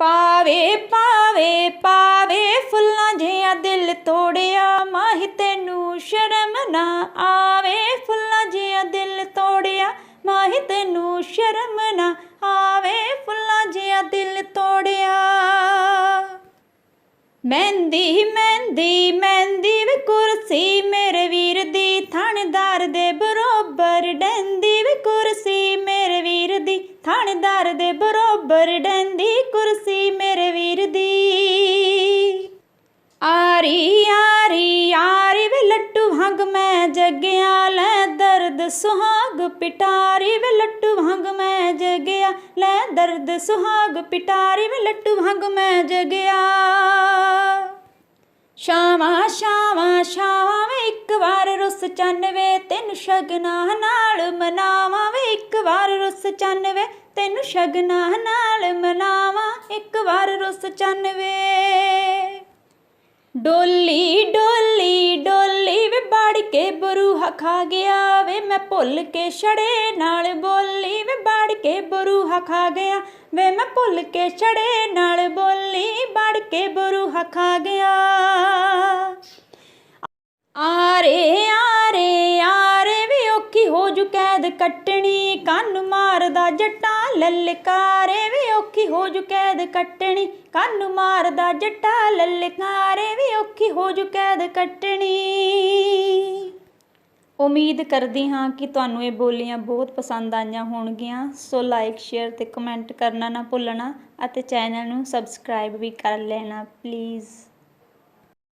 ਪਾਵੇ ਪਾਵੇ ਪਾਵੇ, ਫੁੱਲਾਂ ਜਿਹਾ ਦਿਲ ਤੋੜਿਆ। ਮਾਹੀ, ਤੈਨੂੰ ਸ਼ਰਮ ਨਾ ਆਵੇ, ਫੁੱਲਾਂ ਜਿਹਾ ਦਿਲ ਤੋੜਿਆ। ਮਾਹੀ, ਤੈਨੂੰ ਸ਼ਰਮ ਨਾ ਆਵੇ, ਫੁੱਲਾਂ ਜਿਹਾ ਦਿਲ ਤੋੜਿਆ। ਮਹਿੰਦੀ ਮਹਿੰਦੀ ਮਹਿੰਦੀ ਵੇ ਕੁਰਸੀ ਮੇਰੇ ਵੀਰ ਦੀ, ਥਾਣੇਦਾਰ ਦੇ ਬਰੋਬਰ ਡੈਂਦੀ ਵੇ ਕੁਰਸੀ ਮੇਰੇ ਵੀਰ ਦੀ, ਥਾਣੇਦਾਰ ਦੇ ਬਰੋਬਰ ਡੈਂਦੀ ਕੁਰਸੀ ਆਰੀ ਯਾਰੀ ਆਰੀ ਵੇ ਲੱਟੂ ਭੰਗ ਮੈਂ ਜਗਿਆ, ਲੈ ਦਰਦ ਸੁਹਾਗ ਪਿਟਾਰੀ ਵੇ ਲੱਟੂ ਭੰਗ ਮੈਂ ਜਗਿਆ, ਲੈ ਦਰਦ ਸੁਹਾਗ ਪਿਟਾਰੀ ਵੇ ਲੱਟੂ ਭੰਗ ਮੈਂ ਜਗਿਆ। ਸ਼ਾਵਾ ਸ਼ਾਵਾ ਸ਼ਾਵਾ ਵੇ ਇੱਕ ਵਾਰ ਰੁੱਸ ਚੰਨ ਵੇ ਤੈਨੂੰ ਸ਼ਗਨਾ ਨਾਲ ਮਨਾਵਾਂ ਵੇ, ਇੱਕ ਵਾਰ ਰੁੱਸ ਚੰਨ ਵੇ ਤੈਨੂੰ ਸ਼ਗਨਾ ਨਾਲ ਮਨਾਵਾਂ, ਇੱਕ ਵਾਰ ਰੁੱਸ ਚੰਨ ਡੋਲੀ ਡੋਲੀ ਡੋਲੀ ਵੇ ਬਾੜ ਕੇ ਬਰੂਹਾ ਖਾ ਗਿਆ ਵੇ, ਮੈਂ ਭੁੱਲ ਕੇ ਛੜੇ ਨਾਲ ਬੋਲੀ ਵੇ ਬਾੜ ਕੇ ਬਰੂਹਾ ਖਾ ਗਿਆ ਵੇ, ਮੈਂ ਭੁੱਲ ਕੇ ਛੜੇ ਨਾਲ ਬੋਲੀ, ਬਾੜ ਕੇ ਬਰੂਹਾ ਖਾ ਗਿਆ। ਕੱਟਣੀ, ਕੰਨ ਮਾਰਦਾ ਜੱਟਾਂ, ਲਲਕਾਰੇ ਵੀ ਔਖੀ ਹੋ ਜੂ ਕੈਦ ਕੱਟਣੀ। ਕੰਨ ਮਾਰਦਾ ਜੱਟਾਂ, ਲਲਕਾਰੇ ਵੀ ਔਖੀ ਹੋ ਜੂ ਕੈਦ ਕੱਟਣੀ। ਉਮੀਦ ਕਰਦੀ ਹਾਂ ਕਿ ਤੁਹਾਨੂੰ ਇਹ ਬੋਲੀਆਂ ਬਹੁਤ ਪਸੰਦ ਆਈਆਂ ਹੋਣਗੀਆਂ। ਸੋ ਲਾਈਕ ਸ਼ੇਅਰ ਤੇ ਕਮੈਂਟ ਕਰਨਾ ਨਾ ਭੁੱਲਣਾ ਅਤੇ ਚੈਨਲ ਨੂੰ ਸਬਸਕ੍ਰਾਈਬ ਵੀ ਕਰ ਲੈਣਾ ਪਲੀਜ਼